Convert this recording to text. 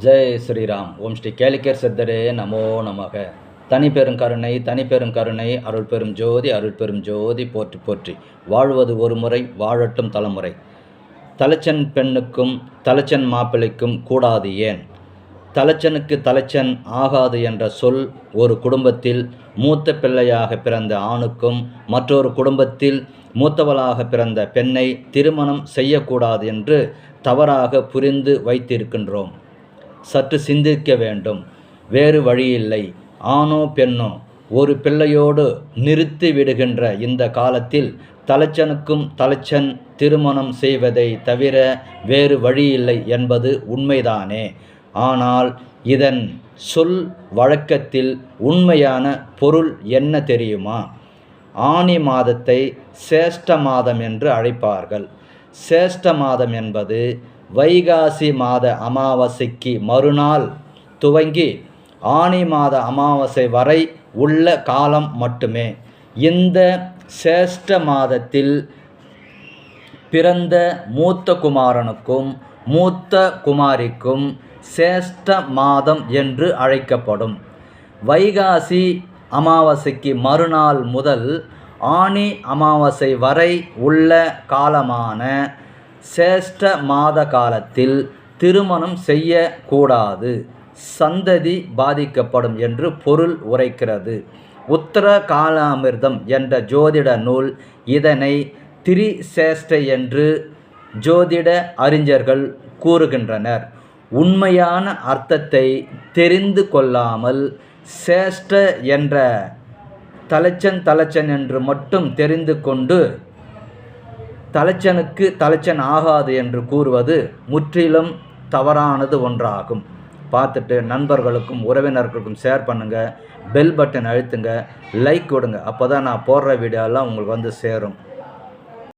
ஜெய் ஸ்ரீராம். ஓம் ஸ்ரீ கேளிக்கர் சித்தரே நமோ நமக. தனி பெரும் கருணை தனி பெரும் கருணை அருள் பெரும் ஜோதி அருள் பெரும் ஜோதி போற்றி போற்றி. வாழ்வது ஒரு முறை வாழட்டும் தலைமுறை. தலைச்சன் பெண்ணுக்கும் தலைச்சன் மாப்பிள்ளைக்கும் கூடாது ஏன்? தலைச்சனுக்கு தலைச்சன் ஆகாது என்ற சொல் ஒரு குடும்பத்தில் மூத்த பிள்ளையாக பிறந்த ஆணுக்கும் மற்றொரு குடும்பத்தில் மூத்தவளாக பிறந்த பெண்ணை திருமணம் செய்யக்கூடாது என்று தவறாக புரிந்து வைத்திருக்கின்றோம். சற்று சிந்திக்க வேண்டும். வேறு வழியில்லை. ஆணோ பெண்ணோ ஒரு பிள்ளையோடு நிறுத்தி விடுகின்ற இந்த காலத்தில் தலைச்சனுக்கும் தலைச்சன் திருமணம் செய்வதை தவிர வேறு வழியில்லை என்பது உண்மைதானே. ஆனால் இதன் சொல் வழக்கத்தில் உண்மையான பொருள் என்ன தெரியுமா? ஆனி மாதத்தை சேஷ்ட மாதம் என்று அழைப்பார்கள். சேஷ்ட மாதம் என்பது வைகாசி மாத அமாவாசைக்கு மறுநாள் துவங்கி ஆனி மாத அமாவாசை வரை உள்ள காலம் மட்டுமே. இந்த சேஷ்ட மாதத்தில் பிறந்த மூத்த குமாரனுக்கும் மூத்த குமாரிக்கும் சேஷ்ட மாதம் என்று அழைக்கப்படும். வைகாசி அமாவாசைக்கு மறுநாள் முதல் ஆனி அமாவாசை வரை உள்ள காலமான சேஷ்ட மாத காலத்தில் திருமணம் செய்யக்கூடாது. சந்ததி பாதிக்கப்படும் என்று பொருள் உரைக்கிறது. உத்தர காலாமிர்தம் என்ற ஜோதிட நூல் இதனை திரிசேஷ்ட என்று ஜோதிட அறிஞர்கள் கூறுகின்றனர். உண்மையான அர்த்தத்தை தெரிந்து கொள்ளாமல் சேஷ்ட என்ற தலைச்சன் தலைச்சன் என்று மட்டும் தெரிந்து கொண்டு தலைச்சனுக்கு தலைச்சன் ஆகாது என்று கூறுவது முற்றிலும் தவறானது ஒன்றாகும். பார்த்துட்டு நண்பர்களுக்கும் உறவினர்களுக்கும் ஷேர் பண்ணுங்கள் பெல் பட்டன் அழுத்துங்க லைக் கொடுங்க. அப்போ தான் நான் போடுற வீடியோலாம் உங்களுக்கு வந்து சேரும்.